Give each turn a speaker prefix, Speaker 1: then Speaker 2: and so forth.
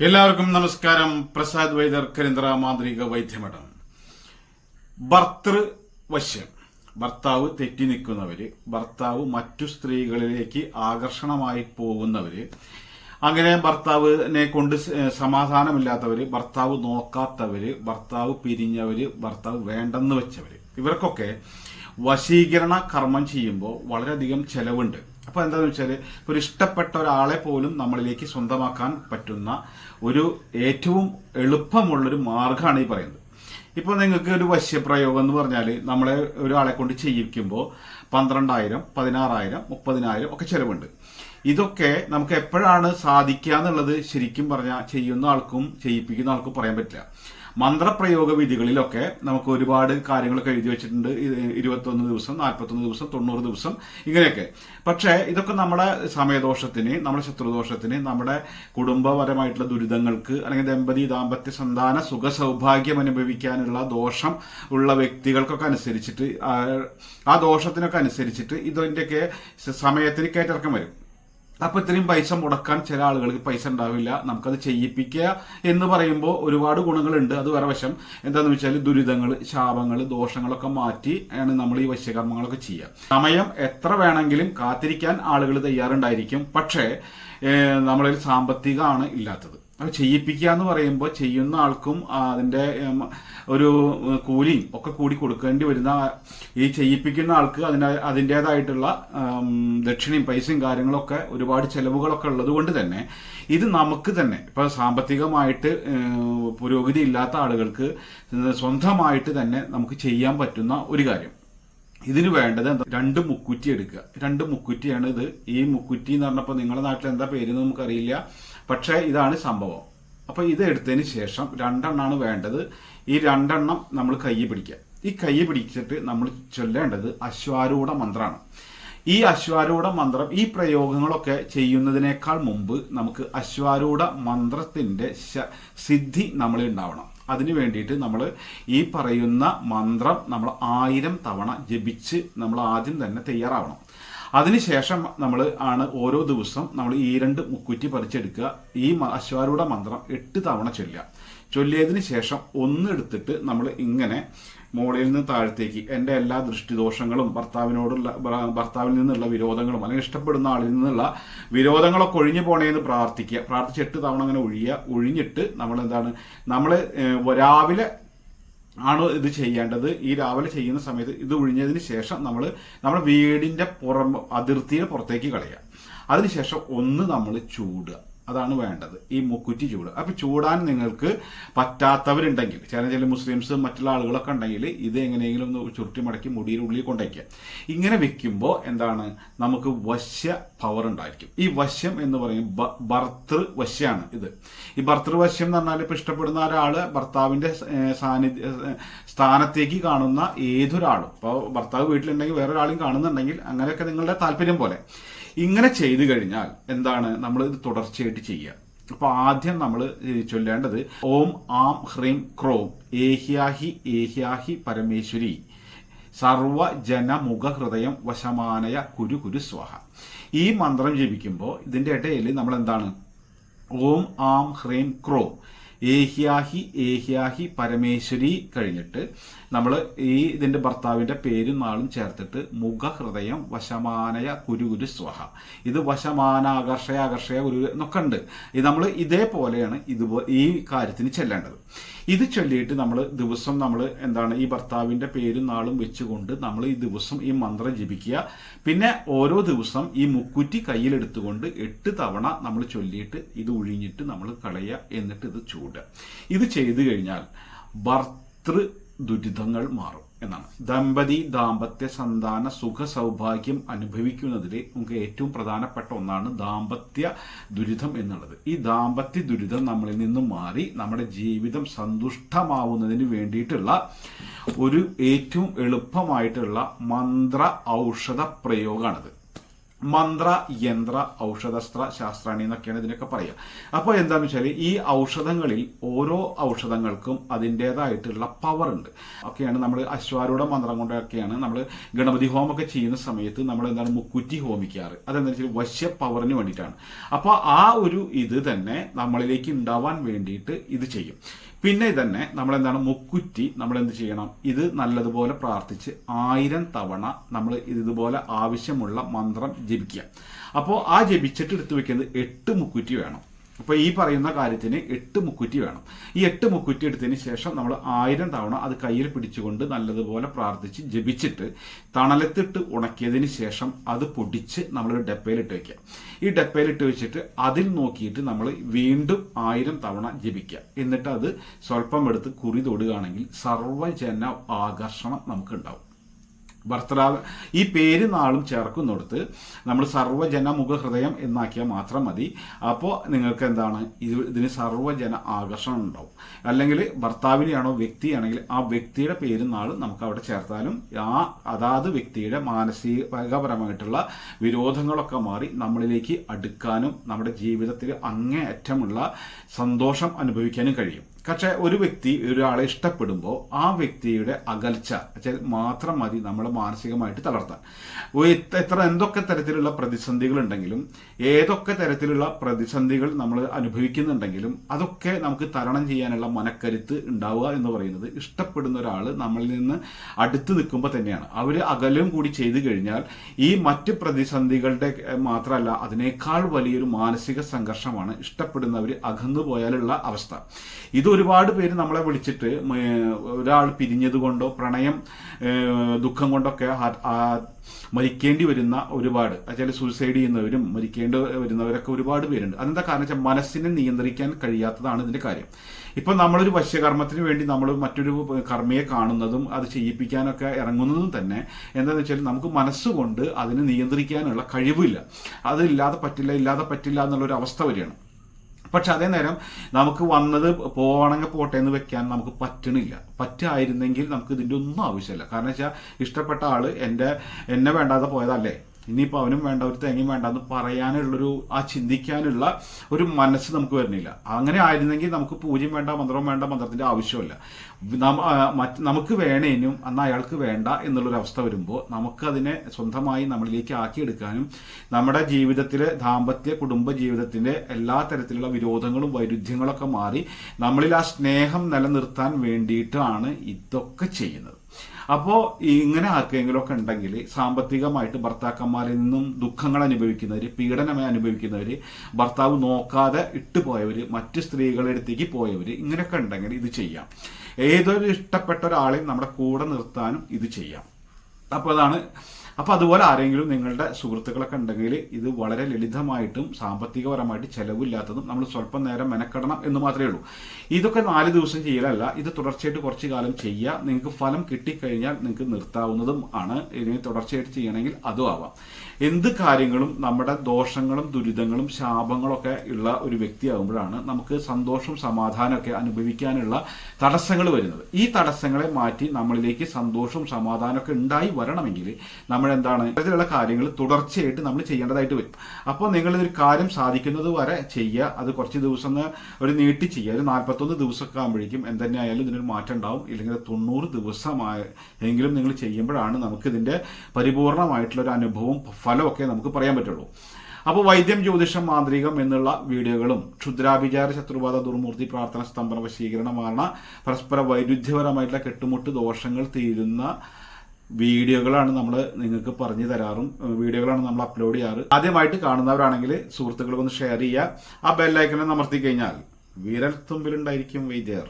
Speaker 1: എല്ലാവർക്കും നമസ്കാരം. പ്രസാദ് വൈദ്യർ കരിന്ദ്ര മാന്ത്രിക വൈദ്യമഠം. ഭർത്തൃ വശ്യം ഭർത്താവ് തെറ്റി നിൽക്കുന്നവര് ഭർത്താവ് മറ്റു സ്ത്രീകളിലേക്ക് ആകർഷണമായി പോകുന്നവര് അങ്ങനെ ഭർത്താവിനെ കൊണ്ട് സമാധാനമില്ലാത്തവര് ഭർത്താവ് നോക്കാത്തവര് ഭർത്താവ് പിരിഞ്ഞവര് ഭർത്താവ് വേണ്ടെന്ന് വെച്ചവര് ഇവർക്കൊക്കെ വശീകരണ കർമ്മം ചെയ്യുമ്പോൾ വളരെയധികം ചെലവുണ്ട്. അപ്പൊ എന്താണെന്ന് വെച്ചാൽ ഒരു ഇഷ്ടപ്പെട്ട ഒരാളെ പോലും നമ്മളിലേക്ക് സ്വന്തമാക്കാൻ പറ്റുന്ന ഒരു ഏറ്റവും എളുപ്പമുള്ളൊരു മാർഗമാണ് ഈ പറയുന്നത്. ഇപ്പൊ നിങ്ങൾക്ക് ഒരു വശ്യപ്രയോഗം എന്ന് പറഞ്ഞാൽ നമ്മളെ ഒരാളെ കൊണ്ട് ചെയ്യിക്കുമ്പോൾ പന്ത്രണ്ടായിരം പതിനാറായിരം മുപ്പതിനായിരം ഒക്കെ ചെലവുണ്ട്. ഇതൊക്കെ നമുക്ക് എപ്പോഴാണ് സാധിക്കുക എന്നുള്ളത് ശരിക്കും പറഞ്ഞാൽ ചെയ്യുന്ന ആൾക്കും ചെയ്യിപ്പിക്കുന്ന ആൾക്കും പറയാൻ പറ്റില്ല. മന്ത്രപ്രയോഗ വിധികളിലൊക്കെ നമുക്ക് ഒരുപാട് കാര്യങ്ങളൊക്കെ എഴുതി വെച്ചിട്ടുണ്ട്. ഇരുപത്തൊന്ന് ദിവസം നാൽപ്പത്തൊന്ന് ദിവസം തൊണ്ണൂറ് ദിവസം ഇങ്ങനെയൊക്കെ. പക്ഷേ ഇതൊക്കെ നമ്മുടെ സമയദോഷത്തിന് നമ്മുടെ ശത്രുദോഷത്തിന് നമ്മുടെ കുടുംബപരമായിട്ടുള്ള ദുരിതങ്ങൾക്ക് അല്ലെങ്കിൽ ദമ്പതി ദാമ്പത്യ സന്താന സുഖ സൗഭാഗ്യം അനുഭവിക്കാനുള്ള ദോഷം ഉള്ള വ്യക്തികൾക്കൊക്കെ അനുസരിച്ചിട്ട് ആ- ദോഷത്തിനൊക്കെ അനുസരിച്ചിട്ട് ഇതിന്റെയൊക്കെ സമയത്തിന് കയറ്റിറക്കം വരും. അപ്പൊ ഇത്രയും പൈസ മുടക്കാൻ ചില ആളുകൾക്ക് പൈസ ഉണ്ടാവില്ല. നമുക്കത് ചെയ്യിപ്പിക്കുക എന്ന് പറയുമ്പോൾ ഒരുപാട് ഗുണങ്ങളുണ്ട്. അത് വേറെ വശം. എന്താന്ന് വെച്ചാൽ ദുരിതങ്ങൾ ശാപങ്ങൾ ദോഷങ്ങളൊക്കെ മാറ്റി ആണ് നമ്മൾ ഈ വശ്യകർമ്മങ്ങളൊക്കെ ചെയ്യുക. സമയം എത്ര വേണമെങ്കിലും കാത്തിരിക്കാൻ ആളുകൾ തയ്യാറുണ്ടായിരിക്കും. പക്ഷേ നമ്മളൊരു സാമ്പത്തികമാണ് ഇല്ലാത്തത്. ചെയ്യിപ്പിക്കുക എന്ന് പറയുമ്പോൾ ചെയ്യുന്ന ആൾക്കും അതിന്റെ ഒരു കൂലിയും ഒക്കെ കൂടി കൊടുക്കേണ്ടി വരുന്ന ഈ ചെയ്യിപ്പിക്കുന്ന ആൾക്ക് അതിന്റെ അതിന്റെതായിട്ടുള്ള ദക്ഷിണയും പൈസയും കാര്യങ്ങളൊക്കെ ഒരുപാട് ചെലവുകളൊക്കെ ഉള്ളത് കൊണ്ട് തന്നെ ഇത് നമുക്ക് തന്നെ ഇപ്പൊ സാമ്പത്തികമായിട്ട് പുരോഗതി ഇല്ലാത്ത ആളുകൾക്ക് സ്വന്തമായിട്ട് തന്നെ നമുക്ക് ചെയ്യാൻ പറ്റുന്ന ഒരു കാര്യം. ഇതിന് വേണ്ടത് എന്താ? രണ്ട് മുക്കുറ്റി എടുക്കുക. രണ്ട് മുക്കുറ്റിയാണ് ഇത്. ഈ മുക്കുറ്റി എന്ന് പറഞ്ഞപ്പോൾ നിങ്ങളുടെ നാട്ടിൽ എന്താ പേര് നമുക്കറിയില്ല. പക്ഷേ ഇതാണ് സംഭവം. അപ്പോൾ ഇത് എടുത്തതിന് ശേഷം രണ്ടെണ്ണമാണ് വേണ്ടത്. ഈ രണ്ടെണ്ണം നമ്മൾ കൈ പിടിക്കുക. ഈ കൈ പിടിച്ചിട്ട് നമ്മൾ ചൊല്ലേണ്ടത് അശ്വാരൂഢ മന്ത്രമാണ് ഈ അശ്വാരൂഢ മന്ത്രം ഈ പ്രയോഗങ്ങളൊക്കെ ചെയ്യുന്നതിനേക്കാൾ മുമ്പ് നമുക്ക് അശ്വാരൂഢ മന്ത്രത്തിന്റെ സിദ്ധി നമ്മളിൽ ഉണ്ടാവണം. അതിനു വേണ്ടിയിട്ട് നമ്മൾ ഈ പറയുന്ന മന്ത്രം നമ്മൾ ആയിരം തവണ ജപിച്ച് നമ്മൾ ആദ്യം തന്നെ തയ്യാറാവണം. അതിനുശേഷം നമ്മൾ ആണ് ഓരോ ദിവസം നമ്മൾ ഈ രണ്ട് മുക്കുറ്റി പറിച്ചെടുക്കുക. ഈ അശ്വാരൂഢ മന്ത്രം എട്ട് തവണ ചൊല്ലുക. ചൊല്ലിയതിന് ശേഷം ഒന്നെടുത്തിട്ട് നമ്മൾ ഇങ്ങനെ മോളിൽ നിന്ന് താഴത്തേക്ക് എന്റെ എല്ലാ ദൃഷ്ടിദോഷങ്ങളും ഭർത്താവിനോടുള്ള ഭർത്താവിൽ നിന്നുള്ള വിരോധങ്ങളും അല്ലെങ്കിൽ ഇഷ്ടപ്പെടുന്ന ആളിൽ നിന്നുള്ള വിരോധങ്ങളൊക്കെ ഒഴിഞ്ഞു പോണേന്ന് പ്രാർത്ഥിക്കുക. പ്രാർത്ഥിച്ച് എട്ട് തവണ അങ്ങനെ ഒഴിയുക ഒഴിഞ്ഞിട്ട് നമ്മൾ എന്താണ് നമ്മൾ രാവിലെ ആണ് ഇത് ചെയ്യേണ്ടത്? ഈ രാവിലെ ചെയ്യുന്ന സമയത്ത് ഇത് ഒഴിഞ്ഞതിന് ശേഷം നമ്മൾ നമ്മുടെ വീടിന്റെ പുറം അതിർത്തിയെ പുറത്തേക്ക് കളയുക. അതിനുശേഷം ഒന്ന് നമ്മൾ ചൂടുക. അതാണ് വേണ്ടത്. ഈ മുക്കുറ്റി ചൂട്. അപ്പൊ ചൂടാൻ നിങ്ങൾക്ക് പറ്റാത്തവരുണ്ടെങ്കിൽ ചില ചില മുസ്ലിംസ് മറ്റുള്ള ആളുകളൊക്കെ ഉണ്ടെങ്കിൽ ഇത് എങ്ങനെയെങ്കിലും ഒന്ന് ചുരുട്ടി മടക്കി മുടിയിൽ ഉള്ളിൽ കൊണ്ടേക്കുക ഇങ്ങനെ വെക്കുമ്പോൾ എന്താണ്? നമുക്ക് വശ്യ പവർ ഉണ്ടായിരിക്കും. ഈ വശ്യം എന്ന് പറയും ഭർത്തൃ വശ്യാണ് ഇത്. ഈ ഭർതൃവശ്യം എന്ന് പറഞ്ഞാൽ ഇപ്പൊ ഇഷ്ടപ്പെടുന്ന ഒരാൾ ഭർത്താവിന്റെ സാന്നിധ്യ സ്ഥാനത്തേക്ക് കാണുന്ന ഏതൊരാളും. ഇപ്പോൾ ഭർത്താവ് വീട്ടിലുണ്ടെങ്കിൽ വേറെ ഒരാളും കാണുന്നുണ്ടെങ്കിൽ അങ്ങനെയൊക്കെ നിങ്ങളുടെ താല്പര്യം പോലെ. ഇങ്ങനെ ചെയ്തു കഴിഞ്ഞാൽ എന്താണ് നമ്മൾ ഇത് തുടർച്ചയായിട്ട് ചെയ്യുക. അപ്പൊ ആദ്യം നമ്മൾ ചൊല്ലേണ്ടത് ഓം ആം ഹ്രീം ക്രോം ഏഹ്യാഹി ഏഹ്യാഹി പരമേശ്വരി സർവ ജനമുഖ ഹൃദയം വശമാനയ കുരു കുരു സ്വാഹ. ഈ മന്ത്രം ജപിക്കുമ്പോൾ ഇതിന്റെ ഇടയിൽ നമ്മൾ എന്താണ്? ഓം ആം ഹ്രീം ക്രോം ഏഹ്യാഹി ഏഹ്യാഹി പരമേശ്വരി കഴിഞ്ഞിട്ട് നമ്മൾ ഈ ഇതിന്റെ ഭർത്താവിന്റെ പേരും നാളും ചേർത്തിട്ട് മുഖഹൃദയം വശമാനയ കുരു കുരു സ്വഹ. ഇത് വശമാന ആകർഷയ കുരു എന്നൊക്കെ ഉണ്ട്. ഇത് നമ്മൾ ഇതേപോലെയാണ് ഇതുപോ ഈ കാര്യത്തിന് ചെല്ലേണ്ടത്. ഇത് ചൊല്ലിയിട്ട് നമ്മൾ ദിവസം നമ്മൾ എന്താണ് ഈ ഭർത്താവിന്റെ പേരും നാളും വെച്ചുകൊണ്ട് നമ്മൾ ഈ ദിവസം ഈ മന്ത്രം ജപിക്കുക. പിന്നെ ഓരോ ദിവസം ഈ മുക്കുറ്റി കയ്യിലെടുത്തുകൊണ്ട് എട്ട് തവണ നമ്മൾ ചൊല്ലിയിട്ട് ഇത് ഒഴിഞ്ഞിട്ട് നമ്മൾ കളയുക എന്നിട്ട് ഇത് ചൂടുക. ഇത് ചെയ്തു കഴിഞ്ഞാൽ ഭർത്തൃ ദുരിതങ്ങൾ മാറും എന്നാണ്. ദമ്പതി ദാമ്പത്യ സന്താന സുഖ സൗഭാഗ്യം അനുഭവിക്കുന്നതിൽ നമുക്ക് ഏറ്റവും പ്രധാനപ്പെട്ട ഒന്നാണ് ദാമ്പത്യ ദുരിതം എന്നുള്ളത്. ഈ ദാമ്പത്യ ദുരിതം നമ്മളിൽ നിന്നും മാറി നമ്മുടെ ജീവിതം സന്തുഷ്ടമാവുന്നതിന് വേണ്ടിയിട്ടുള്ള ഒരു ഏറ്റവും എളുപ്പമായിട്ടുള്ള മന്ത്ര ഔഷധ പ്രയോഗമാണിത് മന്ത്ര യന്ത്ര ഔഷധസ്ത്ര ശാസ്ത്രാണി എന്നൊക്കെയാണ് ഇതിനൊക്കെ പറയുക. അപ്പോൾ എന്താണെന്ന് വെച്ചാൽ ഈ ഔഷധങ്ങളിൽ ഓരോ ഔഷധങ്ങൾക്കും അതിന്റെതായിട്ടുള്ള പവർ ഉണ്ട്. ഒക്കെയാണ് നമ്മൾ അശ്വാരൂഢ മന്ത്രം കൊണ്ടൊക്കെയാണ് നമ്മൾ ഗണപതി ഹോമൊക്കെ ചെയ്യുന്ന സമയത്ത് നമ്മൾ എന്താണ് മുക്കുറ്റി ഹോമിക്കാറ്. അതെന്താ വെച്ചാൽ വശ്യ പവറിന് വേണ്ടിയിട്ടാണ്. അപ്പോൾ ആ ഒരു ഇത് തന്നെ നമ്മളിലേക്ക് ഉണ്ടാവാൻ വേണ്ടിയിട്ട് ഇത് ചെയ്യും. പിന്നെ തന്നെ നമ്മൾ എന്താണ് മുക്കുറ്റി നമ്മൾ എന്ത് ചെയ്യണം? ഇത് നല്ലതുപോലെ പ്രാർത്ഥിച്ച് ആയിരം തവണ നമ്മൾ ഇതുപോലെ ആവശ്യമുള്ള മന്ത്രം ജപിക്കുക. അപ്പോൾ ആ ജപിച്ചിട്ട് എടുത്തു വെക്കുന്നത് എട്ട് മുക്കുറ്റി വേണം. അപ്പോൾ ഈ പറയുന്ന കാര്യത്തിന് എട്ട് മുക്കുറ്റി വേണം. ഈ എട്ട് മുക്കുറ്റി എടുത്തതിന് ശേഷം നമ്മൾ ആയിരം തവണ അത് കയ്യിൽ പിടിച്ചുകൊണ്ട് നല്ലതുപോലെ പ്രാർത്ഥിച്ച് ജപിച്ചിട്ട് തണലത്തിട്ട് ഉണക്കിയതിന് ശേഷം അത് പൊടിച്ച് നമ്മൾ ഡപ്പയിലിട്ട് വയ്ക്കുക ഈ ഡപ്പയിലിട്ട് വെച്ചിട്ട് അതിൽ നോക്കിയിട്ട് നമ്മൾ വീണ്ടും ആയിരം തവണ ജപിക്കുക. എന്നിട്ട് അത് സ്വല്പം എടുത്ത് കുറി തൊടുകയാണെങ്കിൽ സർവജന ആകർഷണം നമുക്കുണ്ടാവും. ഭർത്തരാവ് ഈ പേര് നാളും ചേർക്കുന്നിടത്ത് നമ്മൾ സർവജനമുഖ ഹൃദയം എന്നാക്കിയാൽ മാത്രം മതി. അപ്പോൾ നിങ്ങൾക്ക് എന്താണ്? ഇത് ഇതിന് സർവജന ആകർഷണം ഉണ്ടാവും. അല്ലെങ്കിൽ ഭർത്താവിനെയാണോ വ്യക്തിയാണെങ്കിൽ ആ വ്യക്തിയുടെ പേര് നാളും നമുക്ക് അവിടെ ചേർത്താലും ആ അതാത് വ്യക്തിയുടെ മാനസികപരമായിട്ടുള്ള വിരോധങ്ങളൊക്കെ മാറി നമ്മളിലേക്ക് അടുക്കാനും നമ്മുടെ ജീവിതത്തിൽ അങ്ങേയറ്റമുള്ള സന്തോഷം അനുഭവിക്കാനും കഴിയും. പക്ഷെ ഒരു വ്യക്തി ഒരാളെ ഇഷ്ടപ്പെടുമ്പോൾ ആ വ്യക്തിയുടെ അകൽച്ച മാത്രം മതി നമ്മളെ മാനസികമായിട്ട് തളർത്താൻ. എത്ര എന്തൊക്കെ തരത്തിലുള്ള പ്രതിസന്ധികൾ ഉണ്ടെങ്കിലും ഏതൊക്കെ തരത്തിലുള്ള പ്രതിസന്ധികൾ നമ്മൾ അനുഭവിക്കുന്നുണ്ടെങ്കിലും അതൊക്കെ നമുക്ക് തരണം ചെയ്യാനുള്ള മനക്കരുത്ത് ഉണ്ടാവുക എന്ന് പറയുന്നത് ഇഷ്ടപ്പെടുന്ന ഒരാൾ നമ്മളിൽ നിന്ന് അടുത്ത് നിൽക്കുമ്പോൾ തന്നെയാണ്. അവർ അകലും കൂടി ചെയ്തു കഴിഞ്ഞാൽ ഈ മറ്റ് പ്രതിസന്ധികളുടെ മാത്രമല്ല അതിനേക്കാൾ വലിയൊരു മാനസിക സംഘർഷമാണ് ഇഷ്ടപ്പെടുന്നവർ അകന്നു പോയാലുള്ള അവസ്ഥ. ഇത് ഒരുപാട് പേര് നമ്മളെ വിളിച്ചിട്ട് ഒരാൾ പിരിഞ്ഞത് കൊണ്ടോ പ്രണയം ദുഃഖം കൊണ്ടൊക്കെ മരിക്കേണ്ടി വരുന്ന ഒരുപാട് ചില സൂയിസൈഡ് ചെയ്യുന്നവരും മരിക്കേണ്ടി വരുന്നവരൊക്കെ ഒരുപാട് പേരുണ്ട്. അതെന്താ കാരണം വെച്ചാൽ മനസ്സിനെ നിയന്ത്രിക്കാൻ കഴിയാത്തതാണ് ഇതിന്റെ കാര്യം. ഇപ്പൊ നമ്മളൊരു വശ്യകർമ്മത്തിന് വേണ്ടി നമ്മൾ മറ്റൊരു കർമ്മയെ കാണുന്നതും അത് ചെയ്യിപ്പിക്കാനൊക്കെ ഇറങ്ങുന്നതും തന്നെ എന്താണെന്ന് വെച്ചാൽ നമുക്ക് മനസ്സുകൊണ്ട് അതിനെ നിയന്ത്രിക്കാനുള്ള കഴിവില്ല. അതില്ലാതെ പറ്റില്ല ഇല്ലാതെ പറ്റില്ല എന്നുള്ള ഒരു അവസ്ഥ വരികയാണ് പക്ഷെ അതേ നേരം നമുക്ക് വന്നത് പോവണമെങ്കിൽ പോട്ടെ എന്ന് വെക്കാൻ നമുക്ക് പറ്റണില്ല. പറ്റായിരുന്നെങ്കിൽ നമുക്ക് ഇതിന്റെ ഒന്നും ആവശ്യമില്ല. കാരണം വെച്ചാൽ ഇഷ്ടപ്പെട്ട ആൾ എന്റെ എന്നെ വേണ്ടാതെ പോയതല്ലേ. ഇനിയിപ്പോൾ അവനും വേണ്ട ഒരു തേങ്ങയും വേണ്ട എന്ന് പറയാനുള്ളൊരു ആ ചിന്തിക്കാനുള്ള ഒരു മനസ്സ് നമുക്ക് വരുന്നില്ല. അങ്ങനെ ആയിരുന്നെങ്കിൽ നമുക്ക് പൂജ്യം വേണ്ട മന്ത്രം വേണ്ട മന്ത്രത്തിന്റെ ആവശ്യമില്ല മറ്റ് നമുക്ക് വേണേനും അന്ന് അയാൾക്ക് വേണ്ട എന്നുള്ളൊരു അവസ്ഥ വരുമ്പോൾ നമുക്ക് അതിനെ സ്വന്തമായി നമ്മളിലേക്ക് ആക്കിയെടുക്കാനും നമ്മുടെ ജീവിതത്തിലെ ദാമ്പത്യ കുടുംബ ജീവിതത്തിന്റെ എല്ലാ തരത്തിലുള്ള വിരോധങ്ങളും വൈരുദ്ധ്യങ്ങളൊക്കെ മാറി നമ്മളിൽ ആ സ്നേഹം നിലനിർത്താൻ വേണ്ടിയിട്ടാണ് ഇതൊക്കെ ചെയ്യുന്നത്. അപ്പോൾ ഇങ്ങനെ ആർക്കെങ്കിലും ഒക്കെ ഉണ്ടെങ്കിൽ സാമ്പത്തികമായിട്ട് ഭർത്താക്കന്മാരിൽ നിന്നും ദുഃഖങ്ങൾ അനുഭവിക്കുന്നവർ പീഡനം അനുഭവിക്കുന്നവർ ഭർത്താവ് നോക്കാതെ ഇട്ടുപോയവർ മറ്റ് സ്ത്രീകളുടെ അടുത്തേക്ക് പോയവർ ഇങ്ങനെയൊക്കെ ഉണ്ടെങ്കിൽ ഇത് ചെയ്യാം. ഏതൊരു ഇഷ്ടപ്പെട്ട ഒരാളെയും നമ്മുടെ കൂടെ നിർത്താനും ഇത് ചെയ്യാം. അപ്പോൾ അതാണ് അപ്പോൾ അതുപോലെ ആരെങ്കിലും നിങ്ങളുടെ സുഹൃത്തുക്കളൊക്കെ ഉണ്ടെങ്കിൽ ഇത് വളരെ ലളിതമായിട്ടും സാമ്പത്തികപരമായിട്ട് ചെലവില്ലാത്തതും നമ്മൾ സ്വല്പം നേരം മെനക്കെടണം എന്ന് മാത്രമേ ഉള്ളൂ. ഇതൊക്കെ നാല് ദിവസം ചെയ്യലല്ല ഇത് തുടർച്ചയായിട്ട് കുറച്ച് കാലം ചെയ്യുക നിങ്ങൾക്ക് ഫലം കിട്ടിക്കഴിഞ്ഞാൽ നിങ്ങൾക്ക് നിർത്താവുന്നതും ആണ്. ഇനി തുടർച്ചയായിട്ട് ചെയ്യണമെങ്കിൽ അതും ആവാം. എന്ത് കാര്യങ്ങളും നമ്മുടെ ദോഷങ്ങളും ദുരിതങ്ങളും ശാപങ്ങളൊക്കെ ഉള്ള ഒരു വ്യക്തിയാകുമ്പോഴാണ് നമുക്ക് സന്തോഷം സമാധാനമൊക്കെ അനുഭവിക്കാനുള്ള തടസ്സങ്ങൾ വരുന്നത്. ഈ തടസ്സങ്ങളെ മാറ്റി നമ്മളിലേക്ക് സന്തോഷവും സമാധാനമൊക്കെ ഉണ്ടായി വരണമെങ്കിൽ നമ്മൾ എന്താണ് ഇത്തരത്തിലുള്ള കാര്യങ്ങൾ തുടർച്ചയായിട്ട് നമ്മൾ ചെയ്യേണ്ടതായിട്ട് വരും. അപ്പോൾ നിങ്ങൾ ഒരു കാര്യം സാധിക്കുന്നത് വരെ ചെയ്യുക. അത് കുറച്ച് ദിവസം ഒരു നീട്ടി ചെയ്യുക. ഒരു നാൽപ്പത്തൊന്ന് ദിവസമൊക്കെ ആകുമ്പോഴേക്കും എന്തെന്നെ ആയാലും ഇതിനൊരു മാറ്റം ഉണ്ടാവും. ഇല്ലെങ്കിൽ തൊണ്ണൂറ് ദിവസമായ എങ്കിലും നിങ്ങൾ ചെയ്യുമ്പോഴാണ് ഇതിന്റെ പരിപൂർണമായിട്ടുള്ള ഒരു അനുഭവവും ഫലമൊക്കെ നമുക്ക് പറയാൻ പറ്റുള്ളൂ. അപ്പോൾ വൈദ്യം ജ്യോതിഷം മാന്ത്രികം എന്നുള്ള വീഡിയോകളും ക്ഷുദ്രാഭിചാര ശത്രുബാധ ദുർമൂർത്തി പ്രാർത്ഥന സ്തംഭന വശീകരണ മാറണ പരസ്പര വൈരുദ്ധ്യപരമായിട്ടുള്ള കെട്ടുമുട്ട് ദോഷങ്ങൾ തീരുന്ന വീഡിയോകളാണ് നമ്മൾ നിങ്ങൾക്ക് പറഞ്ഞു തരാറും. വീഡിയോകളാണ് നമ്മൾ അപ്ലോഡ് ചെയ്യാറ്. ആദ്യമായിട്ട് കാണുന്നവരാണെങ്കിൽ സുഹൃത്തുക്കൾക്ക് ഒന്ന് ഷെയർ ചെയ്യുക. ആ ബെല്ലൈക്കനെ അമർത്തി കഴിഞ്ഞാൽ വിരൽ തുമ്പിലുണ്ടായിരിക്കും വൈദ്യർ.